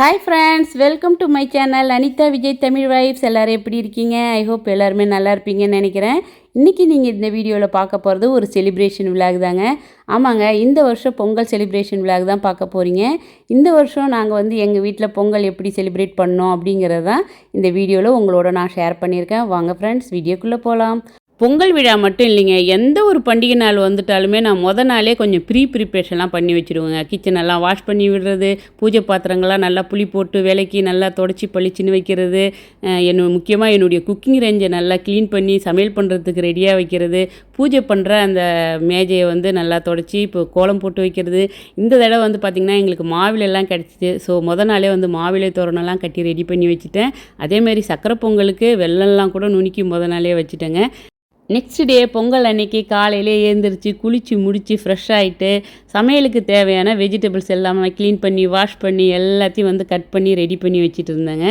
Hi friends welcome to my channel Anitha Vijay Tamil wives எல்லோரும் எப்படி இருக்கீங்க? I hope எல்லாருமே நல்லா இருப்பீங்கன்னு நினைக்கிறேன். இன்றைக்கி நீங்கள் இந்த வீடியோவில் பார்க்க போகிறது ஒரு செலிப்ரேஷன் விழாக் தாங்க. ஆமாங்க இந்த வருஷம் பொங்கல் செலிப்ரேஷன் விழாக் தான் பார்க்க போகிறீங்க இந்த வருஷம் நாங்கள் வந்து எங்கள் வீட்டில் பொங்கல் எப்படி செலிப்ரேட் பண்ணோம் அப்படிங்கிறது தான் இந்த வீடியோவில் உங்களோட நான் ஷேர் பண்ணியிருக்கேன். வாங்க ஃப்ரெண்ட்ஸ் வீடியோக்குள்ளே போகலாம் பொங்கல் விழா மட்டும் இல்லைங்க. எந்த ஒரு பண்டிகை நாள் வந்துட்டாலுமே நான் முத நாளே கொஞ்சம் ப்ரீ ப்ரிப்ரேஷன்லாம் பண்ணி வச்சுருவேங்க. கிச்சனெல்லாம் வாஷ் பண்ணி விடுறது பூஜை பாத்திரங்கள்லாம் நல்லா புளி போட்டு விலைக்கு நல்லா தொடச்சி பளிச்சுன்னு வைக்கிறது அஹ் என்ன முக்கியமாக என்னுடைய குக்கிங் ரேஞ்சை நல்லா க்ளீன் பண்ணி சமையல் பண்ணுறதுக்கு ரெடியாக வைக்கிறது பூஜை பண்ணுற அந்த மேஜையை வந்து நல்லா தொடச்சி இப்போ கோலம் போட்டு வைக்கிறது. இந்த தடவை வந்து பார்த்திங்கன்னா எங்களுக்கு மாவிலெல்லாம் கிடச்சிது ஸோ முத நாளே வந்து மாவிலை தோரணம்லாம் கட்டி ரெடி பண்ணி வச்சுட்டேன். அதேமாதிரி சக்கரை பொங்கலுக்கு வெள்ளம்லாம் கூட நுணுக்கி முத நாளே வச்சுட்டேங்க. நெக்ஸ்ட் டே பொங்கல் அன்னைக்கு காலையிலே எழுந்திரிச்சு குளித்து முடித்து ஃப்ரெஷ் ஆகிட்டு சமையலுக்கு தேவையான வெஜிடபிள்ஸ் எல்லாமே க்ளீன் பண்ணி வாஷ் பண்ணி எல்லாத்தையும் வந்து கட் பண்ணி ரெடி பண்ணி வச்சுட்டு இருந்தேங்க.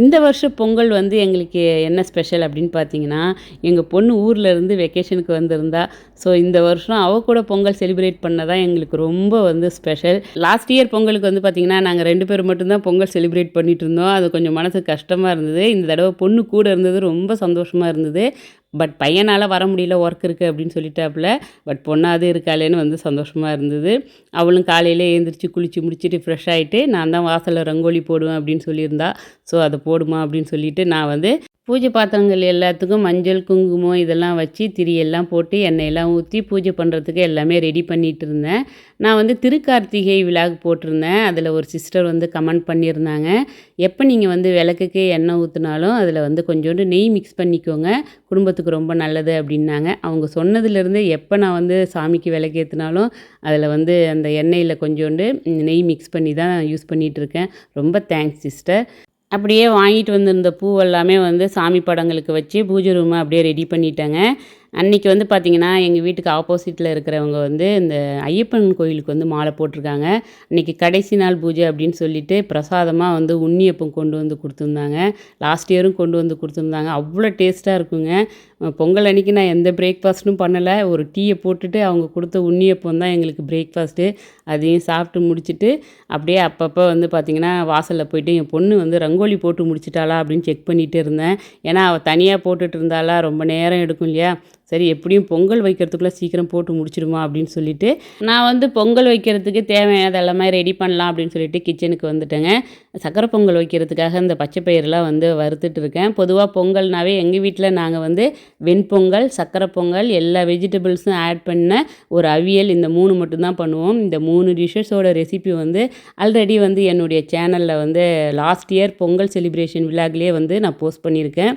இந்த வருஷம் பொங்கல் வந்து எங்களுக்கு என்ன ஸ்பெஷல் அப்படின்னு பார்த்தீங்கன்னா எங்கள் பொண்ணு ஊரில் இருந்து வெக்கேஷனுக்கு வந்திருந்தா. ஸோ இந்த வருஷம் அவ கூட பொங்கல் செலிப்ரேட் பண்ணதான் எங்களுக்கு ரொம்ப வந்து ஸ்பெஷல் லாஸ்ட் இயர் பொங்கலுக்கு வந்து பார்த்திங்கன்னா நாங்கள் ரெண்டு பேர் மட்டும்தான் பொங்கல் செலிப்ரேட் பண்ணிட்டு இருந்தோம். அது கொஞ்சம் மனசு கஷ்டமாக இருந்தது. இந்த தடவை பொண்ணு கூட இருந்தது ரொம்ப சந்தோஷமாக இருந்தது. பட் பையனால் வர முடியல ஒர்க் இருக்குது அப்படின்னு சொல்லிட்டாப்புல. பட் பொண்ணாது இருக்காளேன்னு வந்து சந்தோஷமாக இருந்தது. அவளும் காலையில் எழுந்திரிச்சு குளித்து முடிச்சுட்டு ஃப்ரெஷ் ஆகிட்டு நான் தான் வாசலில் ரங்கோலி போடுவேன் அப்படின்னு சொல்லியிருந்தா. ஸோ அதை போடுமா? அப்படின்னு சொல்லிட்டு நான் வந்து பூஜை பாத்திரங்கள் எல்லாத்துக்கும் மஞ்சள் குங்குமம் இதெல்லாம் வச்சு திரியெல்லாம் போட்டு எண்ணெயெல்லாம் ஊற்றி பூஜை பண்ணுறதுக்கு எல்லாமே ரெடி பண்ணிகிட்டு இருந்தேன். நான் வந்து திருக்கார்த்திகை விழாக்கு போட்டிருந்தேன். அதில் ஒரு சிஸ்டர் வந்து கமெண்ட் பண்ணியிருந்தாங்க. எப்போ நீங்கள் வந்து விளக்குக்கு எண்ணெய் ஊற்றினாலும் அதில் வந்து கொஞ்சோண்டு நெய் மிக்ஸ் பண்ணிக்கோங்க. குடும்பத்துக்கு ரொம்ப நல்லது அப்படின்னாங்க. அவங்க சொன்னதுலேருந்து எப்போ நான் வந்து சாமிக்கு விளக்கேற்றினாலும் அதில் வந்து அந்த எண்ணெயில் கொஞ்சோண்டு நெய் மிக்ஸ் பண்ணி தான் யூஸ் பண்ணிகிட்டு இருக்கேன். ரொம்ப தேங்க்ஸ் சிஸ்டர் அப்படியே வாங்கிட்டு வந்திருந்த பூவெல்லாமே வந்து சாமி படங்களுக்கு வச்சு பூஜை ரூமை அப்படியே ரெடி பண்ணிட்டேங்க. அன்றைக்கி வந்து பார்த்திங்கன்னா எங்கள் வீட்டுக்கு ஆப்போசிட்டில் இருக்கிறவங்க வந்து இந்த ஐயப்பன் கோயிலுக்கு வந்து மாலை போட்டிருக்காங்க. அன்றைக்கி கடைசி நாள் பூஜை அப்படின்னு சொல்லிட்டு பிரசாதமாக வந்து உண்ணியப்பம் கொண்டு வந்து கொடுத்துருந்தாங்க. லாஸ்ட் இயரும் கொண்டு வந்து கொடுத்துருந்தாங்க. அவ்வளோ டேஸ்ட்டாக இருக்குங்க. பொங்கல் அன்றைக்கி நான் எந்த பிரேக்ஃபாஸ்ட்டும் பண்ணலை. ஒரு டீயை போட்டுட்டு அவங்க கொடுத்த உன்னியப்பம் தான் எங்களுக்கு பிரேக்ஃபாஸ்ட்டு அதையும் சாப்பிட்டு முடிச்சுட்டு அப்படியே அப்பப்போ வந்து பார்த்திங்கன்னா வாசலில் போயிட்டு என் பொண்ணு வந்து ரங்கோலி போட்டு முடிச்சிட்டாளா அப்படின்னு செக் பண்ணிகிட்டு இருந்தேன். ஏன்னா அவள் தனியாக போட்டுட்டு இருந்தாளா? ரொம்ப நேரம் எடுக்கும் இல்லையா? சரி எப்படியும் பொங்கல் வைக்கிறதுக்குள்ளே சீக்கிரம் போட்டு முடிச்சிடுமா அப்படின்னு சொல்லிட்டு நான் வந்து பொங்கல் வைக்கிறதுக்கு தேவையானது எல்லாமே ரெடி பண்ணலாம் அப்படின்னு சொல்லிட்டு கிச்சனுக்கு வந்துட்டேங்க. சக்கரை பொங்கல் வைக்கிறதுக்காக இந்த பச்சை பயிரெலாம் வந்து வறுத்துட்டு இருக்கேன் பொதுவாக பொங்கல்னாவே எங்கள் வீட்டில் நாங்கள் வந்து வெண்பொங்கல் சக்கரை பொங்கல் எல்லா வெஜிடபிள்ஸும் ஆட் பண்ண ஒரு அவியல் இந்த மூணு மட்டும்தான் பண்ணுவோம். இந்த மூணு டிஷ்ஷஸோட ரெசிபி வந்து ஆல்ரெடி வந்து என்னுடைய சேனலில் வந்து லாஸ்ட் இயர் பொங்கல் செலிப்ரேஷன் விழாக்லேயே வந்து நான் போஸ்ட் பண்ணியிருக்கேன்.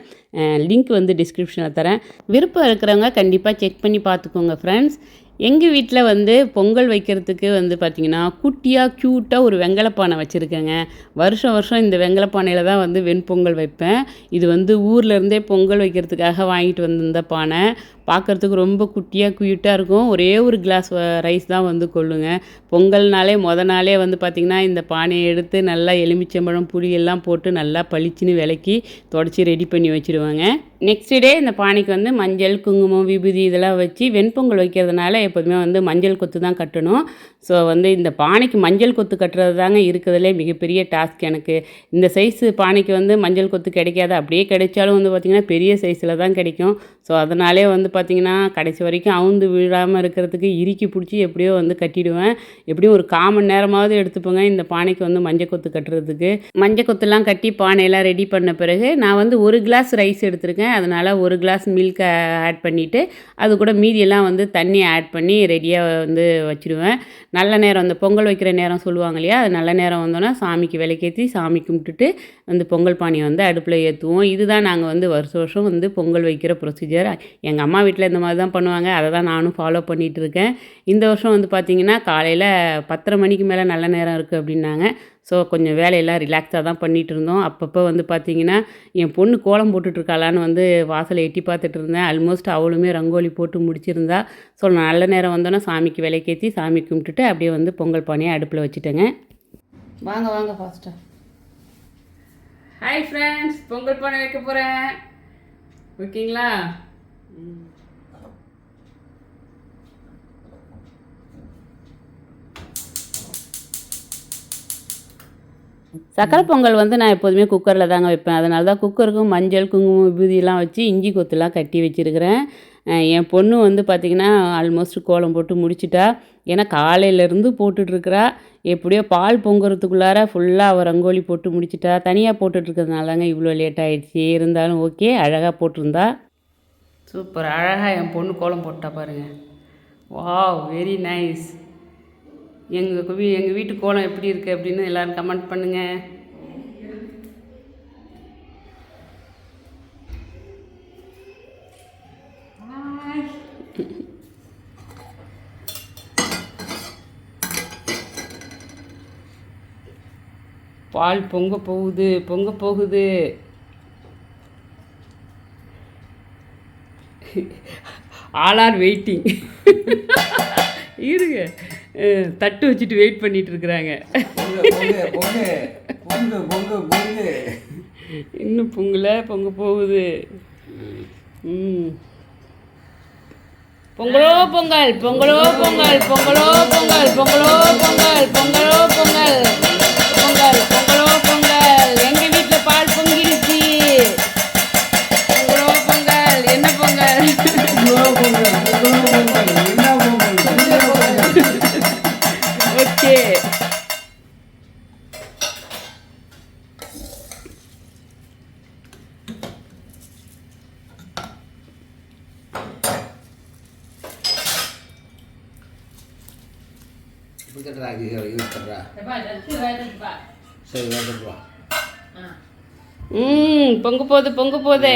லிங்க் வந்து டிஸ்கிரிப்ஷனில் தரேன். விருப்பம் இருக்கிறவங்க கண்டிப்பாக செக் பண்ணி பார்த்துக்கோங்க ஃப்ரெண்ட்ஸ். எங்கள் வீட்டில் வந்து பொங்கல் வைக்கிறதுக்கு வந்து பார்த்திங்கன்னா குட்டியாக க்யூட்டாக ஒரு வெங்கலப்பானை வச்சுருக்கேங்க. வருஷம் வருஷம் இந்த வெங்கலப்பானையில் தான் வந்து வெண்பொங்கல் வைப்பேன். இது வந்து ஊரில் இருந்தே பொங்கல் வைக்கிறதுக்காக வாங்கிட்டு வந்திருந்த பானை. பார்க்குறதுக்கு ரொம்ப குட்டியாக க்யூட்டாக இருக்கும். ஒரே ஒரு கிளாஸ் ரைஸ் தான் வந்து கொள்ளுங்க. பொங்கல்னாலே முத நாளே வந்து பார்த்திங்கன்னா இந்த பானையை எடுத்து நல்லா எலுமிச்சம்பழம் புளியெல்லாம் போட்டு நல்லா பளிச்சுன்னு விளக்கி தொடச்சி ரெடி பண்ணி வச்சுருவாங்க. நெக்ஸ்ட் டே இந்த பானைக்கு வந்து மஞ்சள் குங்குமம் விபூதி இதெல்லாம் வச்சு வெண்பொங்கல் வைக்கிறதுனால எப்போதுமே வந்து மஞ்சள் கொத்து தான் கட்டணும். ஸோ வந்து இந்த பானைக்கு மஞ்சள் கொத்து கட்டுறது தாங்க இருக்கிறதுலே மிகப்பெரிய டாஸ்க் எனக்கு. இந்த சைஸு பானைக்கு வந்து மஞ்சள் கொத்து கிடைக்காது. அப்படியே கிடைச்சாலும் வந்து பார்த்திங்கன்னா பெரிய சைஸில் தான் கிடைக்கும். ஸோ அதனாலே வந்து பார்த்திங்கன்னா கடைசி வரைக்கும் அவுந்து விழாமல் இருக்கிறதுக்கு இறுக்கி பிடிச்சி எப்படியோ வந்து கட்டிடுவேன். எப்படியும் ஒரு காமன் நேரமாவது எடுத்துப்போங்க இந்த பானைக்கு வந்து மஞ்சள் கொத்து கட்டுறதுக்கு. மஞ்சள் கொத்துலாம் கட்டி பானையெல்லாம் ரெடி பண்ண பிறகு நான் வந்து ஒரு கிளாஸ் ரைஸ் எடுத்திருக்கேன். அதனால் ஒரு கிளாஸ் மில்கை ஆட் பண்ணிவிட்டு அது கூட மீதியெல்லாம் வந்து தண்ணி ஆட் பண்ணி ரெடியாக வந்து வச்சுடுவேன். நல்ல நேரம் அந்த பொங்கல் வைக்கிற நேரம் சொல்லுவாங்க இல்லையா? அது நல்ல நேரம் வந்தோன்னா சாமிக்கு விளக்கேற்றி சாமி கும்பிட்டுட்டு வந்து பொங்கல் பானையை வந்து அடுப்பில் ஏற்றுவோம். இதுதான் நாங்கள் வந்து வருஷ வருஷம் வந்து பொங்கல் வைக்கிற ப்ரொசீஜர் எங்கள் அம்மா வீட்டில் இந்த மாதிரி தான் பண்ணுவாங்க. அதை தான் நானும் ஃபாலோ பண்ணிகிட்டு இருக்கேன் இந்த வருஷம் வந்து பார்த்திங்கன்னா காலையில் பத்தரை மணிக்கு மேலே நல்ல நேரம் இருக்குது அப்படின்னாங்க. ஸோ கொஞ்சம் வேலையெல்லாம் ரிலாக்ஸாக தான் பண்ணிகிட்டு இருந்தோம் அப்பப்போ வந்து பார்த்திங்கன்னா என் பொண்ணு கோலம் போட்டுட்ருக்காளான்னு வந்து வாசலை எட்டி பார்த்துட்டு இருந்தேன் ஆல்மோஸ்ட் அவளுமே ரங்கோலி போட்டு முடிச்சிருந்தா. ஸோ நல்ல நேரம் வந்தோன்னா சாமிக்கு விலைக்கேற்றி சாமி கும்பிட்டுட்டு அப்படியே வந்து பொங்கல் பானையை அடுப்பில் வச்சுட்டேங்க. வாங்க வாங்க ஃபாஸ்ட்டாக ஹாய் ஃப்ரெண்ட்ஸ் பொங்கல் பானை வைக்க போகிறேன் ஓகேங்களா சக்கரை பொங்கல் வந்து நான் எப்போதுமே குக்கரில் தாங்க வைப்பேன். அதனால தான் குக்கருக்கும் மஞ்சள் குங்குமம் விபூதியெலாம் வச்சு இஞ்சி கொத்துலாம் கட்டி வச்சுருக்கிறேன். என் பொண்ணு வந்து பார்த்திங்கன்னா ஆல்மோஸ்ட் கோலம் போட்டு முடிச்சிட்டா. ஏன்னா காலையிலேருந்து போட்டுட்ருக்கிறா. எப்படியோ பால் பொங்குறதுக்குள்ளார ஃபுல்லாக அவள் ரங்கோலி போட்டு முடிச்சிட்டா. தனியாக போட்டுட்ருக்கிறதுனால தாங்க இவ்வளோ லேட் ஆகிடுச்சி இருந்தாலும் ஓகே அழகாக போட்டிருந்தா. சூப்பர். அழகாக என் பொண்ணு கோலம் போட்டா பாருங்கள் வாவ் வெரி நைஸ் எங்கள் வீ எங்கள் வீட்டு கோலம் எப்படி இருக்குது அப்படின்னு எல்லோரும் கமெண்ட் பண்ணுங்கள் பால் பொங்க போகுது பொங்க போகுது. ஆல் ஆர் வெயிட்டிங் இருங்க. தட்டு வச்சுட்டு வெயிட் பண்ணிட்டு இருக்கிறாங்க இன்னும் பொங்கல பொங்க போகுது. ம். பொங்கலோ பொங்கல் பொங்கலோ பொங்கல் பொங்கலோ பொங்கல் பொங்கலோ பொங்கல் பொங்கலோ பொங்கல். ஓகே சரி வேண்டுப்பா ம் பொங்க போகுது பொங்க போகுது.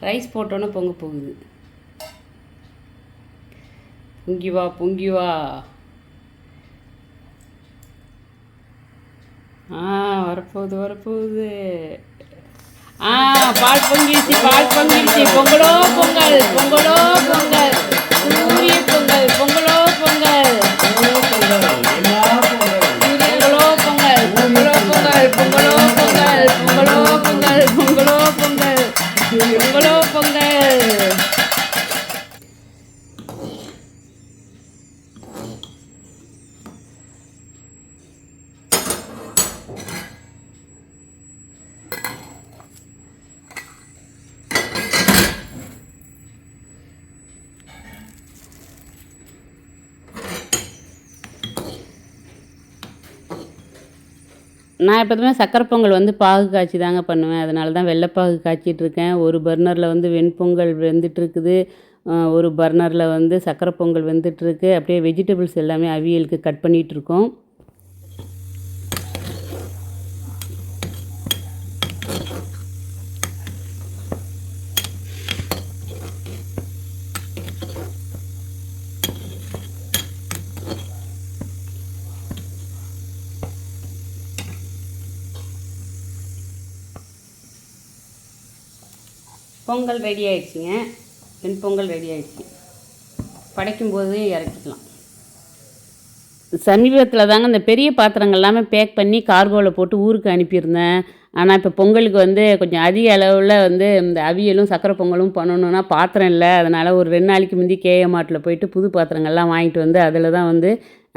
ரைஸ் போட்டோன்னே பொங்க போகுது. பொங்கி வா பொங்கி வா. ஆ வரப்போகுது வரப்போகுது. ஆ பால் பொங்கிடுச்சு பால் பொங்கிடுச்சு. பொங்கலோ பொங்கல் பொங்கலோ பொங்கல். சூரிய பொங்கல் பொங்கலோ பொங்கல். பொங்கலோ பொங்கல் பொங்கல். நான் எப்போதுமே சக்கரை பொங்கல் வந்து பாகு காய்ச்சி தாங்க பண்ணுவேன். அதனால தான் வெள்ளைப்பாகு காய்ச்சிட்ருக்கேன் ஒரு பர்னரில் வந்து வெண்பொங்கல் வெந்துட்டுருக்குது ஒரு பர்னரில் வந்து சக்கரை பொங்கல் வெந்துட்டுருக்கு அப்படியே வெஜிடபிள்ஸ் எல்லாமே அவியலுக்கு கட் பண்ணிகிட்ருக்கோம் பொங்கல் ரெடி ஆயிடுச்சுங்க. வெண்பொங்கல் ரெடி ஆயிடுச்சு. படைக்கும்போது இறக்கிக்கலாம். சமீபத்தில் தாங்க இந்த பெரிய பாத்திரங்கள் எல்லாமே பேக் பண்ணி கார்கோவில் போட்டு ஊருக்கு அனுப்பியிருந்தேன். ஆனால் இப்போ பொங்கலுக்கு வந்து கொஞ்சம் அதிக அளவில் வந்து இந்த அவியலும் சக்கரை பொங்கலும் பண்ணணுன்னா பாத்திரம் இல்லை. அதனால் ஒரு ரெண்டு நாளைக்கு முந்தி கேஏ மார்ட்டில் போயிட்டு புது பாத்திரங்கள்லாம் வாங்கிட்டு வந்து அதில் தான் வந்து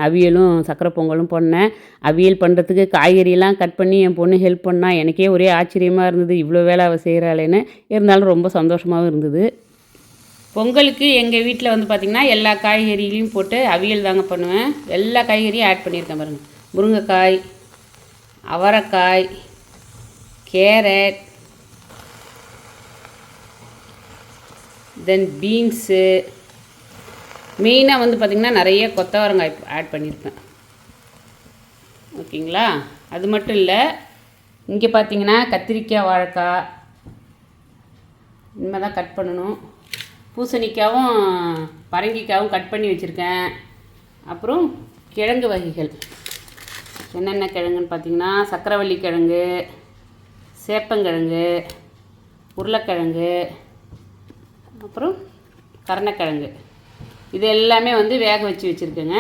அவியலும் சக்கரை பொங்கலும் பண்ணேன். அவியல் பண்ணுறதுக்கு காய்கறியெல்லாம் கட் பண்ணி என் பொண்ணு ஹெல்ப் பண்ணால் எனக்கே ஒரே ஆச்சரியமாக இருந்தது. இவ்வளோ வேலை அவள் செய்கிறாளேன்னு இருந்தாலும் ரொம்ப சந்தோஷமாகவும் இருந்தது. பொங்கலுக்கு எங்கள் வீட்டில் வந்து பார்த்திங்கன்னா எல்லா காய்கறிகளையும் போட்டு அவியல் தாங்க பண்ணுவேன். எல்லா காய்கறியும் ஆட் பண்ணியிருக்கேன் பாருங்கள் முருங்கைக்காய் அவரைக்காய் கேரட் தென் பீன்ஸு மெயினாக வந்து பார்த்திங்கன்னா நிறைய கொத்தவரங்காய் ஆட் பண்ணியிருப்பேன் ஓகேங்களா? அது மட்டும் இல்லை இங்கே பார்த்தீங்கன்னா கத்திரிக்காய் வாழைக்காய் இனிமேல் தான் கட் பண்ணணும். பூசணிக்காவும் பரங்கிக்காவும் கட் பண்ணி வச்சுருக்கேன். அப்புறம் கிழங்கு வகைகள். என்னென்ன கிழங்குன்னு பார்த்தீங்கன்னா சக்கரவள்ளி கிழங்கு சேப்பங்கிழங்கு உருளைக்கிழங்கு அப்புறம் கருணக்கிழங்கு. இது எல்லாமே வந்து வேக வச்சு வச்சுருக்கேங்க.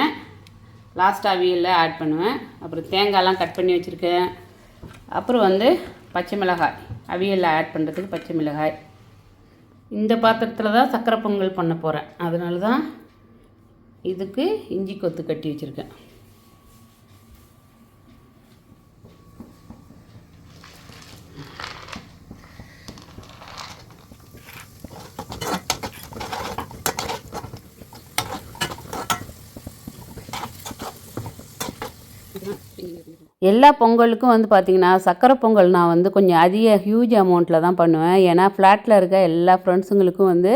லாஸ்ட் அவியலில் ஆட் பண்ணுவேன். அப்புறம் தேங்காயெலாம் கட் பண்ணி வச்சுருக்கேன். அப்புறம் வந்து பச்சை மிளகாய். அவியலில் ஆட் பண்ணுறதுக்கு பச்சை மிளகாய். இந்த பாத்திரத்தில் தான் சக்கரை பொங்கல் பண்ண போகிறேன் அதனால தான் இதுக்கு இஞ்சி கொத்து கட்டி வச்சுருக்கேன். எல்லா பொங்கலுக்கும் வந்து பார்த்திங்கன்னா சக்கரை பொங்கல் நான் வந்து கொஞ்சம் அதிக ஹியூஜ் அமௌண்ட்டில் தான் பண்ணுவேன். ஏன்னா ஃப்ளாட்டில் இருக்க எல்லா ஃப்ரெண்ட்ஸுங்களுக்கும் வந்து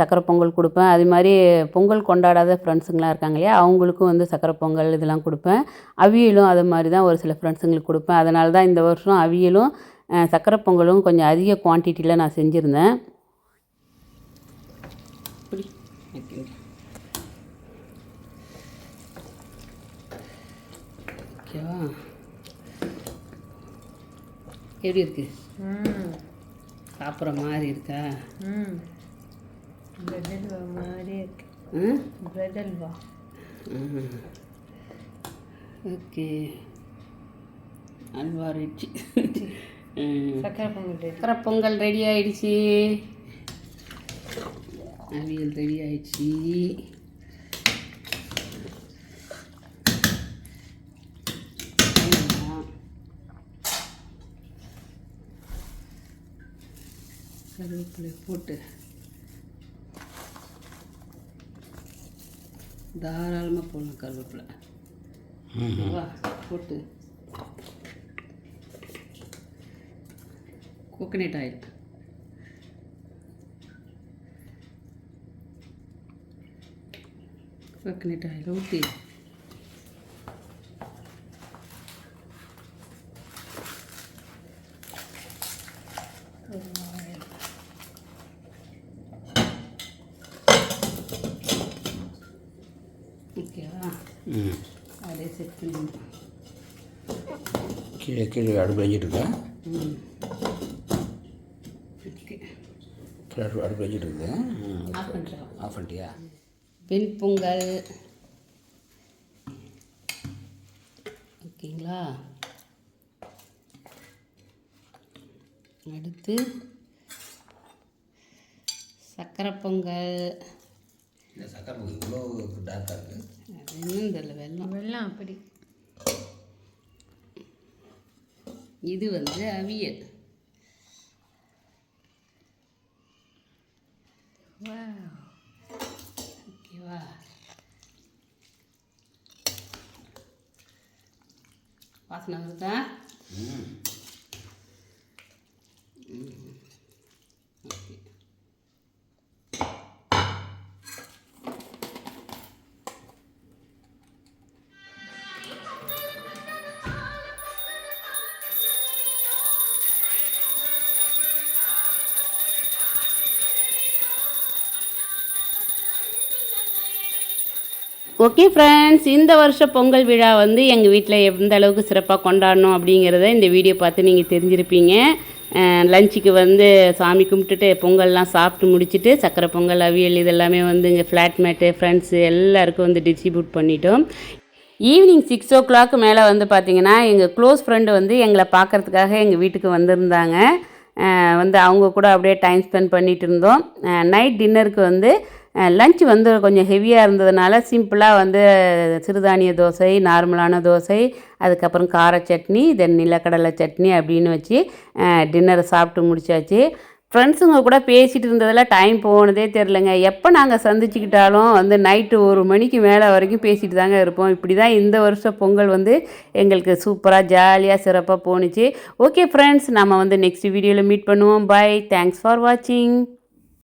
சக்கரை பொங்கல் கொடுப்பேன். அது மாதிரி பொங்கல் கொண்டாடாத ஃப்ரெண்ட்ஸுங்களாம் இருக்காங்க இல்லையா அவங்களுக்கும் வந்து சக்கரை பொங்கல் இதெல்லாம் கொடுப்பேன். அவியலும் அது மாதிரி தான் ஒரு சில ஃப்ரெண்ட்ஸுங்களுக்கு கொடுப்பேன். அதனால தான் இந்த வருஷம் அவியலும் சக்கரை பொங்கலும் கொஞ்சம் அதிக குவான்டிட்டியில் நான் செஞ்சுருந்தேன். ஓகேவா எப்படி இருக்கு? சாப்பிட்ற மாதிரி இருக்கா? ம். பிரெட் அல்வா மாதிரி இருக்கு. ம் bread halwa okay. Halwa ready. சக்கரை பொங்கல் ரெடி. சக்கரை பொங்கல் ரெடி ஆயிடுச்சு. அவியல் ரெடி ஆயிடுச்சு. கருவேப்பிலை போட்டு தாராளமாக போடலாம் கருவேப்பிலை. வா போட்டு. கோகனட் ஆயில் கோகனட் ஆயில் ஊற்றி அப்படியே செட் பண்ணிடணும் கீழே கீழே அடுப்பு கீழே அடுப்பு அடுப்பு வச்சுட்டு இருக்கு. ஆஃப் பண்ணிட்டியா? வெண்பொங்கல் ஓகேங்களா? அடுத்து சக்கரை பொங்கல். இந்த சக்கரை இவ்வளோ டார்க்காக இருக்குது என்னன்னு தெரியல வெல்லம். வெள்ளம் அப்படி. இது வந்து அவியல். ஓகேவா? வாசனை வருதா ம். ஓகே ஃப்ரெண்ட்ஸ் இந்த வருஷம் பொங்கல் விழா வந்து எங்கள் வீட்டில் எந்த அளவுக்கு சிறப்பாக கொண்டாடணும் அப்படிங்கிறத இந்த வீடியோ பார்த்து நீங்கள் தெரிஞ்சிருப்பீங்க. லஞ்சுக்கு வந்து சாமி கும்பிட்டுட்டு பொங்கல்லாம் சாப்பிட்டு முடிச்சுட்டு சக்கரை பொங்கல் அவியல் இதெல்லாமே வந்து இங்கே ஃப்ளாட்மேட்டு ஃப்ரெண்ட்ஸு எல்லாருக்கும் வந்து டிஸ்ட்ரிபியூட் பண்ணிட்டோம். ஈவினிங் சிக்ஸ் ஓ கிளாக் மேலே வந்து பார்த்திங்கன்னா எங்கள் க்ளோஸ் ஃப்ரெண்டு வந்து எங்களை பார்க்கறதுக்காக எங்கள் வீட்டுக்கு வந்திருந்தாங்க. வந்து அவங்க கூட அப்படியே டைம் ஸ்பெண்ட் பண்ணிகிட்டு இருந்தோம். நைட் டின்னருக்கு வந்து லஞ்ச் வந்து கொஞ்சம் ஹெவியாக இருந்ததுனால சிம்பிளாக வந்து சிறுதானிய தோசை நார்மலான தோசை அதுக்கப்புறம் கார சட்னி தென் நிலக்கடலை சட்னி அப்படின்னு வச்சு டின்னரை சாப்பிட்டு முடிச்சாச்சு. ஃப்ரெண்ட்ஸுங்க கூட பேசிகிட்டு இருந்ததில் டைம் போனதே தெரிலங்க எப்போ நாங்கள் சந்திச்சுக்கிட்டாலும் வந்து நைட்டு ஒரு மணிக்கு மேலே வரைக்கும் பேசிகிட்டு தாங்க இருப்போம். இப்படி தான் இந்த வருஷம் பொங்கல் வந்து எங்களுக்கு சூப்பராக ஜாலியாக சிறப்பாக போணுச்சு. ஓகே ஃப்ரெண்ட்ஸ் நம்ம வந்து நெக்ஸ்ட் வீடியோவில் மீட் பண்ணுவோம். பை தேங்க்ஸ் ஃபார் வாட்சிங்